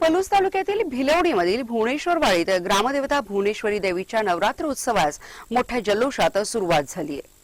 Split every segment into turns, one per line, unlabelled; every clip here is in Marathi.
पलूस तालुक्यातील भिलवडीमधील भुवनेश्वर वाळीत ग्रामदेवता भुवनेश्वरी देवीच्या नवरात्र उत्सवास मोठ्या जल्लोषात सुरुवात झाली आहे.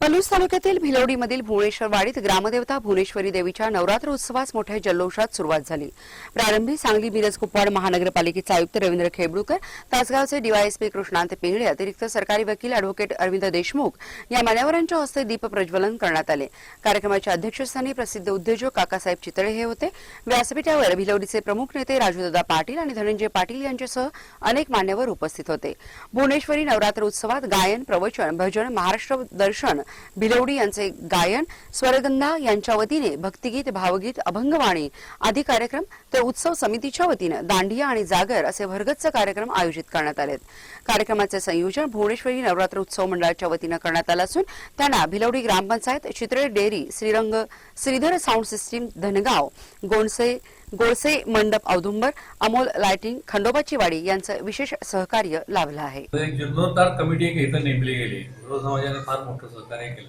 पलूस तालुक्यातील भिलवडीमधील भुवनेश्वरवाडीत ग्रामदेवता भुवनेश्वरी देवीच्या नवरात्र उत्सवास मोठ्या जल्लोषात सुरुवात झाली. प्रारंभी सांगली मिरज कुपवाड महानगरपालिकेचे आयुक्त रवींद्र खेबडूकर तासगावचे डीवायएसपी कृष्णांत पिंगळे अतिरिक्त सरकारी वकील अॅडव्होकेट अरविंद देशमुख या मान्यवरांच्या हस्ते दीप प्रज्वलन करण्यात आले. कार्यक्रमाच्या अध्यक्षस्थानी प्रसिद्ध उद्योजक काकासाहेब चितळे हे होते. व्यासपीठावर भिलवडीचे प्रमुख नेते राजूदादा पाटील आणि धनंजय पाटील यांच्यासह अनेक मान्यवर उपस्थित होते. भुवनेश्वरी नवरात्र उत्सवात गायन प्रवचन भजन महाराष्ट्र दर्शन भिलवडी यांचे गायन स्वरगंधा यांच्या वतीने भक्तिगीत भावगीत अभंगवाणी आदी कार्यक्रम तर उत्सव समितीच्या वतीनं दांडिया आणि जागर असे भरगच्च कार्यक्रम आयोजित करण्यात आलेत. कार्यक्रमाचे संयोजन भुवनेश्वरी नवरात्र उत्सव मंडळाच्या वतीनं करण्यात आलं असून त्यांना भिलवडी ग्रामपंचायत Chitre dairy Shrirang Shridhar sound system Dhangaon Gondase Godse मंडप औदुंबर अमोल लाइटिंग खंडोबाची वाडी यांचं विशेष सहकार्य लाभलं आहे.
एक जीर्णोद्धार कमिटी एक इथं नेमली गेली. विरोध समाजाने फार मोठं सहकार्य केलं.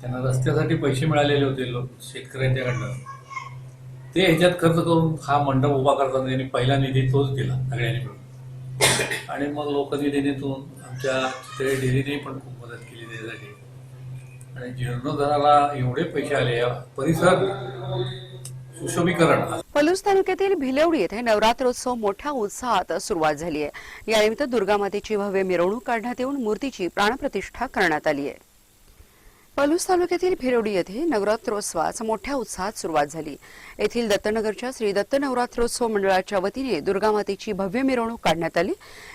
त्यांना रस्त्यासाठी पैसे मिळालेले होते लोक शेतकऱ्यांच्याकडनं. ते ह्याच्यात खर्च करून हा मंडप उभा करताना त्यांनी पहिला निधी तोच दिला सगळ्यांनी मिळून. आणि मग लोकनिधीतून आमच्या चितळे डेअरीने पण खूप मदत केली त्यासाठी. आणि जीर्णोद्धाराला एवढे पैसे आले या परिसर सुशोभीकरण.
पलूस तालुक्यातील भिलवडी येथे नवरात्रोत्सव मोठ्या उत्साहात सुरुवात झाली आहे. यानिमित्त दुर्गा मातेची भव्य मिरवणूक काढण्यात येऊन मूर्तीची प्राणप्रतिष्ठा करण्यात आली आहे. पलूस तालुक्यातील भिलवडी येथे नवरात्रोत्सवास मोठ्या उत्साहात सुरुवात झाली. येथील दत्तनगरच्या श्री दत्त नवरात्रोत्सव मंडळाच्या वतीने दुर्गा मातेची भव्य मिरवणूक काढण्यात आली.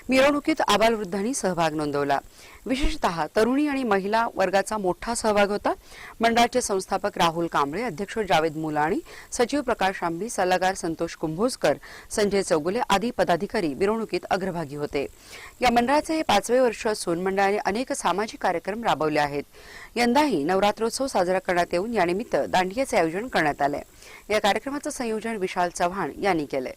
मिरवणुकीत आबालवृद्धांनी सहभाग नोंदवला. विशेषतः तरुणी आणि महिला वर्गाचा मोठा सहभाग होता. मंडळाचे संस्थापक राहुल कांबळे अध्यक्ष जावेद मुलाणी सचिव प्रकाश आंबी सल्लागार संतोष कुंभोजकर संजय चौगुले आदी पदाधिकारी मिरवणुकीत अग्रभागी होते. या मंडळाचे हे पाचवे वर्ष असून मंडळाने अनेक सामाजिक कार्यक्रम राबवले आहेत. यंदाही नवरात्रोत्सव साजरा करण्यात येऊन यानिमित्त दांडियाचे आयोजन करण्यात आले. या कार्यक्रमाचं संयोजन विशाल चव्हाण यांनी केलंय.